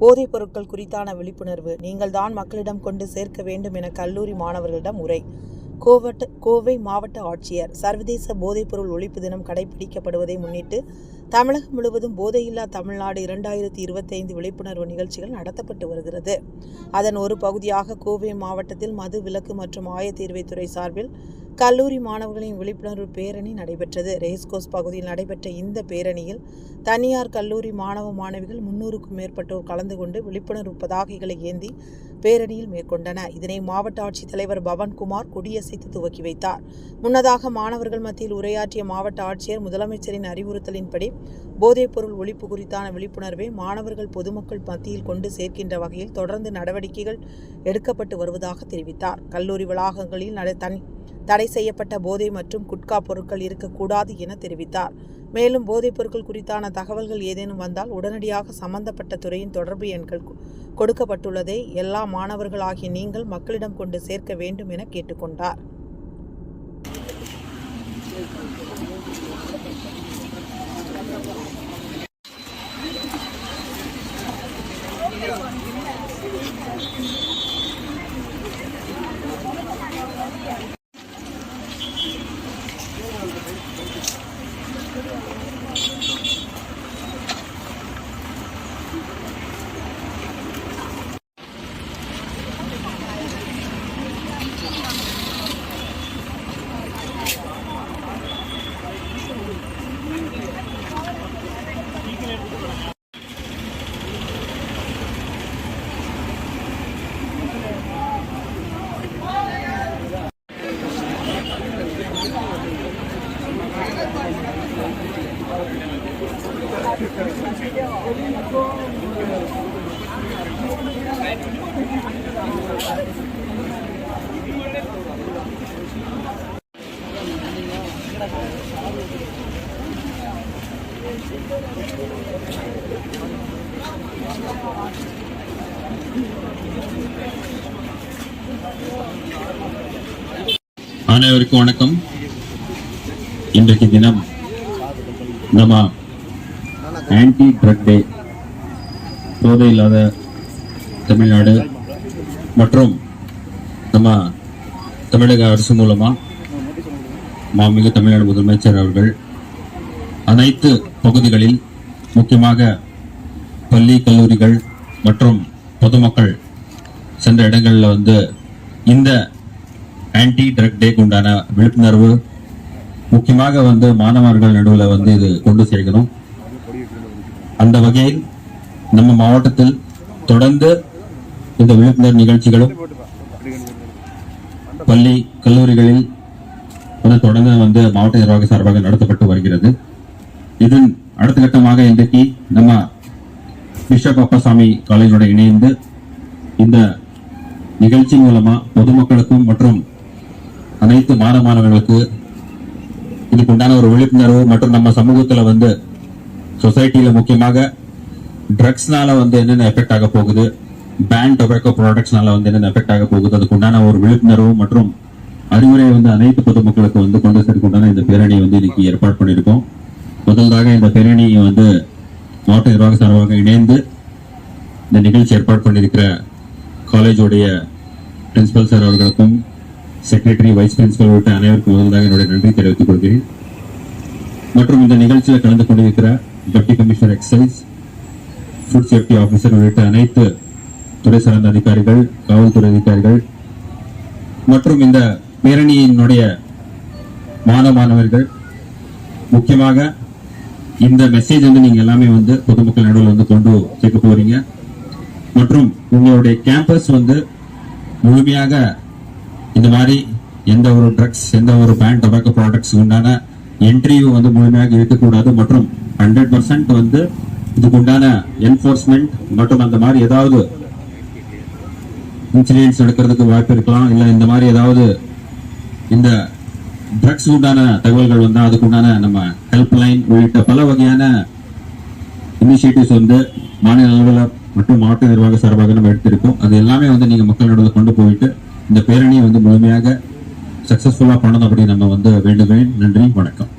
போதைப் பொருட்கள் குறித்தான விழிப்புணர்வு நீங்கள் தான் மக்களிடம் கொண்டு சேர்க்க வேண்டும் என கல்லூரி மாணவர்களிடம் உரை. கோவட்ட கோவை மாவட்ட ஆட்சியர் சர்வதேச போதைப்பொருள் ஒழிப்பு தினம் கடைபிடிக்கப்படுவதை முன்னிட்டு தமிழகம் முழுவதும் போதையில்லா தமிழ்நாடு இரண்டாயிரத்தி இருபத்தைந்து விழிப்புணர்வு நிகழ்ச்சிகள் நடத்தப்பட்டு வருகிறது. அதன் ஒரு பகுதியாக கோவை மாவட்டத்தில் மது விலக்கு மற்றும் ஆயத்தீர்வைத்துறை சார்பில் கல்லூரி மாணவர்களின் விழிப்புணர்வு பேரணி நடைபெற்றது. ரேஸ்கோஸ் பகுதியில் நடைபெற்ற இந்த பேரணியில் தனியார் கல்லூரி மாணவ மாணவிகள் முன்னூறுக்கும் மேற்பட்டோர் கலந்து கொண்டு விழிப்புணர்வு பதாகைகளை ஏந்தி பேரணியில் மேற்கொண்டன இதனை மாவட்ட ஆட்சித்தலைவர் பவன்குமார் கொடியசைத்து துவக்கி வைத்தார். முன்னதாக மாணவர்கள் மத்தியில் உரையாற்றிய மாவட்ட ஆட்சியர் முதலமைச்சரின் அறிவுறுத்தலின்படி போதைப்பொருள் ஒழிப்பு குறித்தான விழிப்புணர்வை மாணவர்கள் பொதுமக்கள் மத்தியில் கொண்டு சேர்க்கின்ற வகையில் தொடர்ந்து நடவடிக்கைகள் எடுக்கப்பட்டு வருவதாக தெரிவித்தார். கல்லூரி வளாகங்களில் தனி தடை செய்யப்பட்ட போதை மற்றும் குட்கா பொருட்கள் இருக்கக்கூடாது என தெரிவித்தார். மேலும் போதைப் பொருட்கள் குறித்தான தகவல்கள் ஏதேனும் வந்தால் உடனடியாக சம்பந்தப்பட்ட துறையின் தொடர்பு எண்கள் கொ- கொடுக்கப்பட்டுள்ளதை எல்லா மாணவர்களாகிய நீங்கள் மக்களிடம் கொண்டு சேர்க்க வேண்டும் என கேட்டுக்கொண்டார். அனைவருக்கும் வணக்கம். இன்றைக்கு தினம் நம்ம ஆன்டி ட்ரக் டே போதை இல்லாத தமிழ்நாடு மற்றும் நம்ம தமிழக அரசு மூலமா மாண்புமிகு தமிழ்நாடு முதலமைச்சர் அவர்கள் அனைத்து பகுதிகளில் முக்கியமாக பள்ளி கல்லூரிகள் மற்றும் பொதுமக்கள் சென்ற இடங்களில் வந்து இந்த ஆன்டி ட்ரக் டேக்கு உண்டான விழிப்புணர்வு முக்கியமாக வந்து மாணவர்கள் நடுவில் வந்து இது கொண்டு சேர்க்கணும். அந்த வகையில் நம்ம மாவட்டத்தில் தொடர்ந்து இந்த விழிப்புணர்வு நிகழ்ச்சிகளும் பள்ளி கல்லூரிகளில் வந்து தொடர்ந்து வந்து மாவட்ட நிர்வாக சார்பாக நடத்தப்பட்டு வருகிறது. இதன் அடுத்த கட்டமாக இன்றைக்கு நம்ம பிஷப் அப்பசாமி காலேஜோட இணைந்து இந்த நிகழ்ச்சி மூலமா பொதுமக்களுக்கும் மற்றும் அனைத்து மாணவ மாணவர்களுக்கு இதுக்கு உண்டான ஒரு விழிப்புணர்வு மற்றும் நம்ம சமூகத்துல வந்து சொசைட்டியில் முக்கியமாக ட்ரக்ஸ்னால வந்து என்னென்ன எஃபெக்ட் ஆக போகுது? பேன் டொபாக்கோ ப்ராடக்ட்ஸ்னால வந்து என்னென்ன எஃபெக்ட் ஆக போகுது? அதுக்கு உண்டான ஒரு விழிப்புணர்வு மற்றும் அறிவுரை வந்து அனைத்து பொதுமக்களுக்கு வந்து கொண்டு சேர்க்குண்டான இந்த பேரணி வந்து இன்னைக்கு ஏற்பாடு பண்ணியிருக்கோம். முதல்தாக இந்த பேரணியை வந்து மாவட்ட நிர்வாக சார்பாக இணைந்து இந்த நிகழ்ச்சி ஏற்பாடு பண்ணியிருக்கிற காலேஜோடைய பிரின்சிபல் சார் அவர்களுக்கும் செக்ரட்டரி வைஸ் பிரின்சிபல் உள்ளிட்ட அனைவருக்கும் முதல்தாக என்னுடைய நன்றி தெரிவித்துக் கொள்கிறேன். மற்றும் இந்த நிகழ்ச்சியில் கலந்து கொண்டிருக்கிற deputy commissioner excise food safety officer உள்ளிட்ட அனைத்து துறை சார்ந்த அதிகாரிகள் காவல்துறை அதிகாரிகள் மற்றும் இந்த பேரணியினுடைய மாணவ மாணவர்கள் முக்கியமாக இந்த மெசேஜ் வந்து நீங்க எல்லாமே வந்து பொதுமக்கள் நடுவில் வந்து கொண்டு சேர்க்க போறீங்க. மற்றும் உங்களுடைய கேம்பஸ் வந்து முழுமையாக இந்த மாதிரி எந்த ஒரு ட்ரக்ஸ் எந்த ஒரு பேன் டொபாக்கோ ப்ராடக்ட்ஸ் உண்டான என்ட்ரியும் வந்து முழுமையாக இருக்கக்கூடாது. மற்றும் ஹண்ட்ரட் பர்சன்ட் வந்து இதுக்கு உண்டான என்ஃபோர்ஸ்மெண்ட் மற்றும் அந்த மாதிரி ஏதாவது இன்சிடென்ட்ஸ் நடக்கிறதுக்கு வாய்ப்பு இருக்கலாம். இல்லை இந்த மாதிரி ஏதாவது இந்த ட்ரக்ஸ் உண்டான தகவல்கள் வந்தால் அதுக்கு உண்டான நம்ம ஹெல்ப் லைன் உள்ளிட்ட பல வகையான இனிஷியேட்டிவ்ஸ் வந்து மாநில அளவில் மற்றும் மாவட்ட நிர்வாக சார்பாக நம்ம எடுத்திருக்கோம். அது எல்லாமே வந்து நீங்கள் மக்கள் நடுவில் கொண்டு போயிட்டு இந்த பேரணியை வந்து முழுமையாக சக்ஸஸ்ஃபுல்லாக பண்ணணும் அப்படின்னு நம்ம வந்து வேண்டுகிறேன். நன்றி வணக்கம்.